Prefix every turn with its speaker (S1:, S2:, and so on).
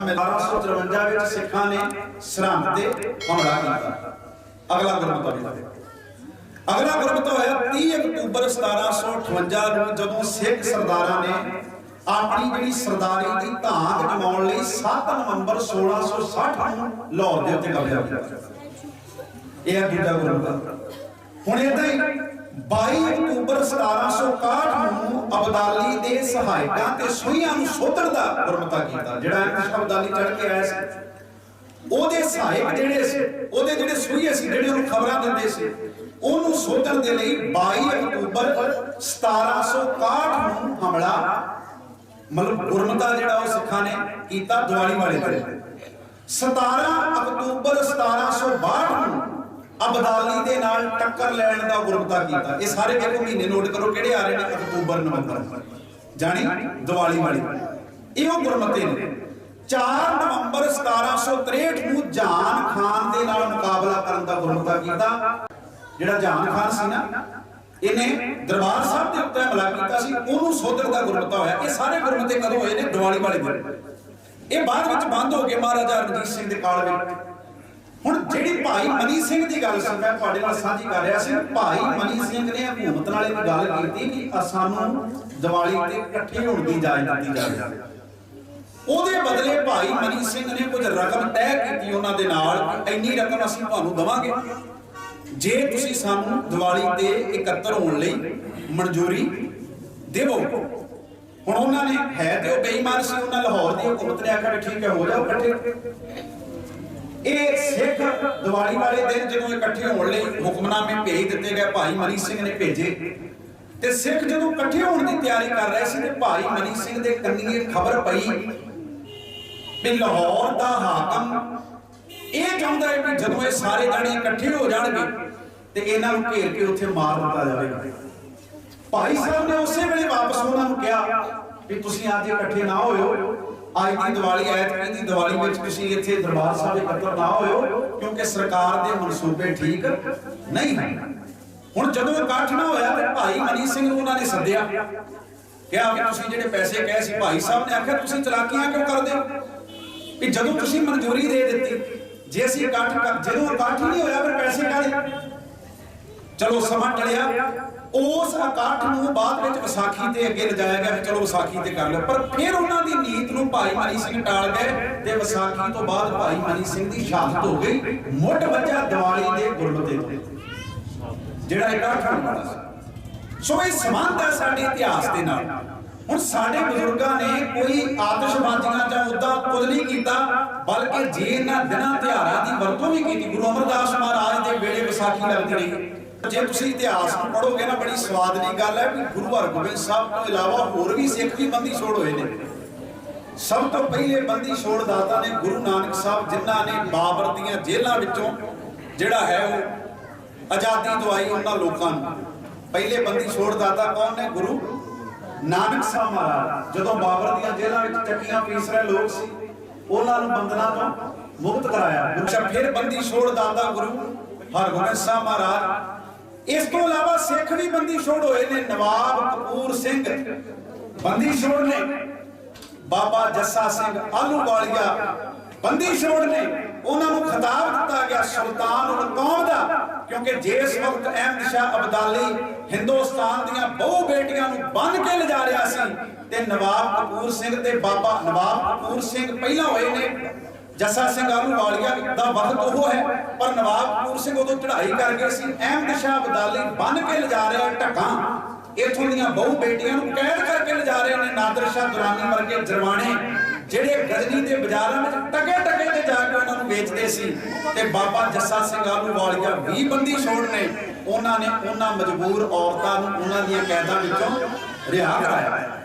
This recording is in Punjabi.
S1: 1253 ਵਿੱਚ ਸਿੱਖਾਂ ਨੇ ਸਰਹੰਦ ਤੇ ਹਮਲਾ ਕੀਤਾ। ਅਗਲਾ ਗੁਰਮਤਿ ਹੋਇਆ ਅਗਲਾ ਗੁਰਮਤਿ ਹੋਇਆ 30 ਅਕਤੂਬਰ 1758 ਨੂੰ ਜਦੋਂ ਸਿੱਖ ਸਰਦਾਰਾਂ ਨੇ ਆਪਣੀ ਜਿਹੜੀ ਸਰਦਾਰੀ ਦੀ ਧਾਂਗ ਜਮਾਉਣ ਲਈ 7 ਨਵੰਬਰ 1660 ਨੂੰ ਲਾਹੌਰ ਦੇ ਉੱਤੇ ਕਬਜ਼ਾ ਕੀਤਾ। ਇਹ ਹੈ ਦੂਜਾ ਗੁਰਮਤਿ। ਹੁਣ ਇਦਾਂ ਹੀ 22 ਅਕਤੂਬਰ 1761 ਨੂੰ ਅਬਦਾਲੀ ਦੇ ਸਹਾਇਕਾਂ ਤੇ ਸੂਈਆਂ ਨੂੰ ਸੋਧਣ ਦਾ ਗੁਰਮਤਾ ਕੀਤਾ। ਜਿਹੜਾ ਐਮ ਅਬਦਾਲੀ ਚੜ ਕੇ ਆਇਆ ਸੀ, ਉਹਦੇ ਸਹਾਇਕ ਜਿਹੜੇ ਸੀ, ਉਹਦੇ ਜਿਹੜੇ ਸੂਈਏ ਸੀ, ਜਿਹੜੇ ਉਹਨੂੰ ਖਬਰਾਂ ਦਿੰਦੇ ਸੀ, ਉਹਨੂੰ ਸੋਧਣ ਦੇ ਲਈ 22 ਅਕਤੂਬਰ 1761 ਨੂੰ ਹਮਲਾ, ਮਤਲਬ ਗੁਰਮਤਾ ਜਿਹੜਾ ਉਹ ਸਿੱਖਾਂ ਨੇ ਕੀਤਾ ਦੀਵਾਲੀ ਵਾਲੇ ਦਿਨ। 17 ਅਕਤੂਬਰ 1762 ਨੂੰ ਅਬਦਾਲੀ ਦੇ ਨਾਲ ਟੱਕਰ ਲੈਣ ਦਾ ਗੁਰਮਤਾ ਕੀਤਾ। ਇਹ ਸਾਰੇ ਵੇਖੋ ਮਹੀਨੇ ਨੋਟ ਕਰੋ ਕਿਹੜੇ ਆ ਰਹੇ ਨੇ? ਅਕਤੂਬਰ, ਨਵੰਬਰ। ਜਾਣੀ ਦੀਵਾਲੀ ਵਾਲੀ। ਇਹੋ ਗੁਰਮਤੇ ਨੇ। 4 ਨਵੰਬਰ 1763 ਨੂੰ ਜਾਨ ਖਾਨ ਦੇ ਨਾਲ ਮੁਕਾਬਲਾ ਕਰਨ ਦਾ ਗੁਰਮਤਾ ਕੀਤਾ। ਜਿਹੜਾ ਜਾਨ ਖਾਨ ਸੀ ਨਾ, ਇਹਨੇ ਦਰਬਾਰ ਸਾਹਿਬ ਦੇ ਉੱਤੇ ਹਮਲਾ ਕੀਤਾ ਸੀ। ਉਹਨੂੰ ਸੋਧਣ ਦਾ ਗੁਰਮਤਾ ਹੋਇਆ। ਇਹ ਸਾਰੇ ਗੁਰਮਤੇ ਕਦੋਂ ਹੋਏ ਨੇ? ਦੀਵਾਲੀ ਵਾਲੇ ਦਿਨ। ਇਹ ਬਾਅਦ ਵਿੱਚ ਬੰਦ ਹੋ ਗਏ ਮਹਾਰਾਜਾ ਰਣਜੀਤ ਸਿੰਘ ਦੇ ਕਾਲ ਵਿੱਚ ਹੁਣ ਜਿਹੜੀ ਭਾਈ ਮਨੀ ਸਿੰਘ ਦੀ ਗੱਲ ਸੀ ਮੈਂ ਤੁਹਾਡੇ ਨਾਲ ਸਾਂਝੀ ਕਰ ਰਿਹਾ ਸੀ, ਭਾਈ ਮਨੀ ਸਿੰਘ ਨੇ ਹਕੂਮਤ ਨਾਲ ਇਹ ਗੱਲ ਕੀਤੀ ਕਿ ਸਾਨੂੰ ਦੀਵਾਲੀ ਤੇ ਇਕੱਠੇ ਹੋਣ ਦੀ ਇਜਾਜ਼ਤ ਦਿੱਤੀ ਜਾਵੇ। ਉਹਦੇ ਬਦਲੇ ਭਾਈ ਮਨੀ ਸਿੰਘ ਨੇ ਕੁਝ ਰਕਮ ਤੈਅ ਕੀਤੀ ਉਹਨਾਂ ਦੇ ਨਾਲ, ਇੰਨੀ ਰਕਮ ਅਸੀਂ ਤੁਹਾਨੂੰ ਦਵਾਂਗੇ। ਜੇ ਤੁਸੀਂ ਸਾਨੂੰ ਦੀਵਾਲੀ ਤੇ ਇਕੱਤਰ ਹੋਣ ਲਈ ਮਨਜ਼ੂਰੀ ਦੇਵੋ। ਹੁਣ ਉਹਨਾਂ ਨੇ ਹੈ ਤੇ ਉਹ ਬੇਈਮਾਨ ਸੀ, ਉਹਨਾਂ ਲਾਹੌਰ ਦੀ ਹਕੂਮਤ ਨੇ ਆਖਿਆ ਵੀ ਠੀਕ ਹੈ, ਹੋ ਜਾਓ ਇਕੱਠੇ। ਇਹ ਸਿੱਖ ਦੀਵਾਲੀ ਵਾਲੇ ਦਿਨ ਜਦੋਂ ਇਕੱਠੇ ਹੋਣ ਲਈ ਹੁਕਮਨਾਮੇ ਭੇਜ ਦਿੱਤੇ ਗਏ, ਭਾਈ ਮਨੀ ਸਿੰਘ ਨੇ ਭੇਜੇ। ਤੇ ਸਿੱਖ ਜਦੋਂ ਇਕੱਠੇ ਹੋਣ ਦੀ ਤਿਆਰੀ ਕਰ ਰਹੇ ਸੀ ਤੇ ਭਾਈ ਮਨੀ ਸਿੰਘ ਦੇ ਕੰਨੀ ਇਹ ਖਬਰ ਪਈ ਵੀ ਲਾਹੌਰ ਦਾ ਹਾਕਮ ਇਹ ਚਾਹੁੰਦਾ ਹੈ ਕਿ ਜਦੋਂ ਇਹ ਸਾਰੇ ਜਾਣੇ ਇਕੱਠੇ ਹੋ ਜਾਣਗੇ ਤੇ ਇਹਨਾਂ ਨੂੰ ਘੇਰ ਕੇ ਉੱਥੇ ਮਾਰ ਦਿੱਤਾ ਜਾਵੇਗਾ। ਭਾਈ ਸਾਹਿਬ ਨੇ ਉਸੇ ਵੇਲੇ ਵਾਪਸ ਉਹਨਾਂ ਨੂੰ ਕਿਹਾ ਵੀ ਤੁਸੀਂ ਅੱਜ ਇਕੱਠੇ ਨਾ ਹੋਇਓ। ਅੱਜ ਦੀ ਦੀਵਾਲੀ ਐਤਕੀ ਦੀ ਦੀਵਾਲੀ ਵਿੱਚ ਤੁਸੀਂ ਇੱਥੇ ਦਰਬਾਰ ਸਾਹਿਬ ਇਕੱਤਰ ਨਾ ਹੋਇਓ, ਕਿਉਂਕਿ ਸਰਕਾਰ ਦੇ ਮਨਸੂਬੇ ਠੀਕ ਨਹੀਂ ਹਨ। ਹੁਣ ਜਦੋਂ ਇਕੱਠ ਨਾ ਹੋਇਆ ਤੇ ਭਾਈ ਮਨੀ ਸਿੰਘ ਨੂੰ ਉਹਨਾਂ ਨੇ ਸੱਦਿਆ। ਕਿਹਾ ਕਿ ਤੁਸੀਂ ਜਿਹੜੇ ਪੈਸੇ ਕਹੇ ਸੀ, ਭਾਈ ਸਾਹਿਬ ਨੇ ਆਖਿਆ, ਤੁਸੀਂ ਚਲਾਕੀਆਂ ਕਿਉਂ ਕਰਦੇ ਹੋ? ਵੀ ਜਦੋਂ ਤੁਸੀਂ ਮਨਜ਼ੂਰੀ ਦੇ ਦਿੱਤੀ, ਜੇ ਅਸੀਂ ਇਕੱਠ ਕਰ ਜਦੋਂ ਇਕੱਠ ਨਹੀਂ ਹੋਇਆ, ਫਿਰ ਪੈਸੇ ਕਾਹਦੇ? ਚਲੋ ਸਮਾਂ ਟਲਿਆ ਉਸ ਇਕੱਠ ਨੂੰ ਬਾਅਦ ਵਿੱਚ ਵਿਸਾਖੀ ਤੇ ਅੱਗੇ ਲਿਜਾਇਆ ਗਿਆ ਵੀ ਚਲੋ ਵਿਸਾਖੀ ਤੇ ਕਰ ਲਓ। ਪਰ ਫਿਰ ਉਹਨਾਂ ਦੀ ਨੀਤ ਨੂੰ ਭਾਈ ਮਨੀ ਸਿੰਘ ਟਾਲ ਗਏ ਤੇ ਵਿਸਾਖੀ ਤੋਂ ਬਾਅਦ ਭਾਈ ਮਨੀ ਸਿੰਘ ਦੀ ਸ਼ਹਾਦਤ ਹੋ ਗਈ। ਮੁੱਢ ਵੱਜਾ ਦੀਵਾਲੀ ਦੇ ਗੁਰਮਤੇ ਤੋਂ। ਜਿਹੜਾ ਇਕੱਠ ਹੋਣ ਵਾਲਾ ਸੋ ਇਹ ਸੰਬੰਧ ਹੈ ਸਾਡੇ ਇਤਿਹਾਸ ਦੇ ਨਾਲ। ਹੁਣ ਸਾਡੇ ਬਜ਼ੁਰਗਾਂ ਨੇ ਕੋਈ ਆਤਿਸ਼ਬਾਜ਼ੀਆਂ ਜਾਂ ਉਦਾਂ ਕੁਝ ਨਹੀਂ ਕੀਤਾ, ਬਲਕਿ ਜੇ ਇਹਨਾਂ ਦਿਨਾਂ ਤਿਉਹਾਰਾਂ ਦੀ ਵਰਤੋਂ ਵੀ ਕੀਤੀ, ਗੁਰੂ ਅਮਰਦਾਸ ਮਹਾਰਾਜ ਦੇ ਵੇਲੇ ਵਿਸਾਖੀ ਲੱਗਦੀ ਰਹੀ। ਜੇ ਤੁਸੀਂ ਇਤਿਹਾਸ ਨੂੰ ਪੜੋਗੇ ਨਾ, ਬੜੀ ਸਵਾਦ ਦੀ ਗੱਲ ਹੈ ਵੀ ਗੁਰੂ ਹਰਗੋਬਿੰਦ ਸਾਹਿਬ ਤੋਂ ਇਲਾਵਾ ਹੋਰ ਵੀ ਸਿੱਖ ਵੀ ਬੰਦੀ ਛੋੜ ਹੋਏ ਨੇ। ਸਭ ਤੋਂ ਪਹਿਲੇ ਬੰਦੀ ਛੋੜ ਦਾਤਾ ਨੇ ਗੁਰੂ ਨਾਨਕ ਸਾਹਿਬ, ਜਿਨ੍ਹਾਂ ਨੇ ਬਾਬਰ ਦੀਆਂ ਜੇਲ੍ਹਾਂ ਵਿੱਚੋਂ ਜਿਹੜਾ ਹੈ ਉਹ ਆਜ਼ਾਦੀ ਦਵਾਈ ਉਹਨਾਂ ਲੋਕਾਂ ਨੂੰ। ਪਹਿਲੇ ਬੰਦੀ ਛੋੜ ਦਾਤਾ ਕੌਣ ਨੇ? ਗੁਰੂ ਨਾਨਕ ਸਾਹਿਬ ਮਹਾਰਾਜ। ਜਦੋਂ ਬਾਬਰ ਦੀਆਂ ਜੇਲ੍ਹਾਂ ਵਿੱਚ ਚੱਕੀਆਂ ਪੀਸ ਰਹੇ ਲੋਕ ਸੀ, ਉਹਨਾਂ ਨੂੰ ਬੰਦਨਾ ਤੋਂ ਮੁਕਤ ਕਰਾਇਆ। ਫਿਰ ਬੰਦੀ ਛੋੜ ਦਾਤਾ ਗੁਰੂ ਹਰਗੋਬਿੰਦ ਸਾਹਿਬ ਮਹਾਰਾਜ ਇਸ ਤੋਂ ਇਲਾਵਾ ਸਿੱਖ ਵੀ ਬੰਦੀ ਛੋੜ ਹੋਏ ਨੇ, ਨਵਾਬ ਕਪੂਰ ਸਿੰਘ। ਬੰਦੀ ਛੋੜ ਨੇ, ਬਾਬਾ ਜੱਸਾ ਸਿੰਘ ਆਲੂਵਾਲੀਆ। ਬੰਦੀ ਛੋੜ ਨੇ, ਉਹਨਾਂ ਨੂੰ ਖਿਤਾਬ ਦਿੱਤਾ ਗਿਆ ਸੁਲਤਾਨ ਉਲ ਕੌਮ ਦਾ, ਕਿਉਂਕਿ ਜਿਸ ਵਕਤ ਅਹਿਮਦ ਸ਼ਾਹ ਅਬਦਾਲੀ ਹਿੰਦੁਸਤਾਨ ਦੀਆਂ ਬਹੁ ਬੇਟੀਆਂ ਨੂੰ ਬੰਨ ਕੇ ਲਿਜਾ ਰਿਹਾ ਸੀ, ਤੇ ਨਵਾਬ ਕਪੂਰ ਸਿੰਘ ਤੇ ਬਾਬਾ ਨਵਾਬ ਕਪੂਰ ਸਿੰਘ ਪਹਿਲਾਂ ਹੋਏ ਨੇ। ਜੱਸਾ ਸਿੰਘ ਆਲੂਵਾਲੀਆ ਦਾ ਵਕਤ ਉਹ ਹੈ, ਪਰ ਨਵਾਬ ਸਿੰਘ ਉਦੋਂ ਚੜ੍ਹਾਈ ਕਰ ਗਏ ਸੀ ਅਹਿਮਦ ਸ਼ਾਹ ਅਬਦਾਲੀ ਬੰਨ ਕੇ ਲਿਜਾ ਰਿਹਾ ਢੱਕਾਂ। ਇਥੋਂ ਦੀਆਂ ਬਹੁ ਬੇਟੀਆਂ ਨੂੰ ਕੈਦ ਕਰਕੇ ਲਿਜਾ ਰਹੇ ਨੇ ਨਾਦਰ ਸ਼ਾਹ ਦੁਰਾਨੀ ਵਰਗੇ ਜਰਵਾਣੇ ਜਿਹੜੇ ਗਜਨੀ ਦੇ ਬਾਜ਼ਾਰਾਂ ਵਿੱਚ ਟਕੇ ਟਕੇ ਤੇ ਜਾ ਕੇ ਉਹਨਾਂ ਨੂੰ ਵੇਚਦੇ ਸੀ। ਤੇ ਬਾਬਾ ਜੱਸਾ ਸਿੰਘ ਆਲੂ ਵਾਲੀਆ 20 ਬੰਦੀ ਛੋੜ ਨੇ। ਉਹਨਾਂ ਨੇ ਉਹਨਾਂ ਮਜਬੂਰ ਔਰਤਾਂ ਨੂੰ ਉਹਨਾਂ ਦੀਆਂ ਕੈਦਾਂ ਵਿੱਚੋਂ ਰਿਹਾ ਕਰਾਇਆ।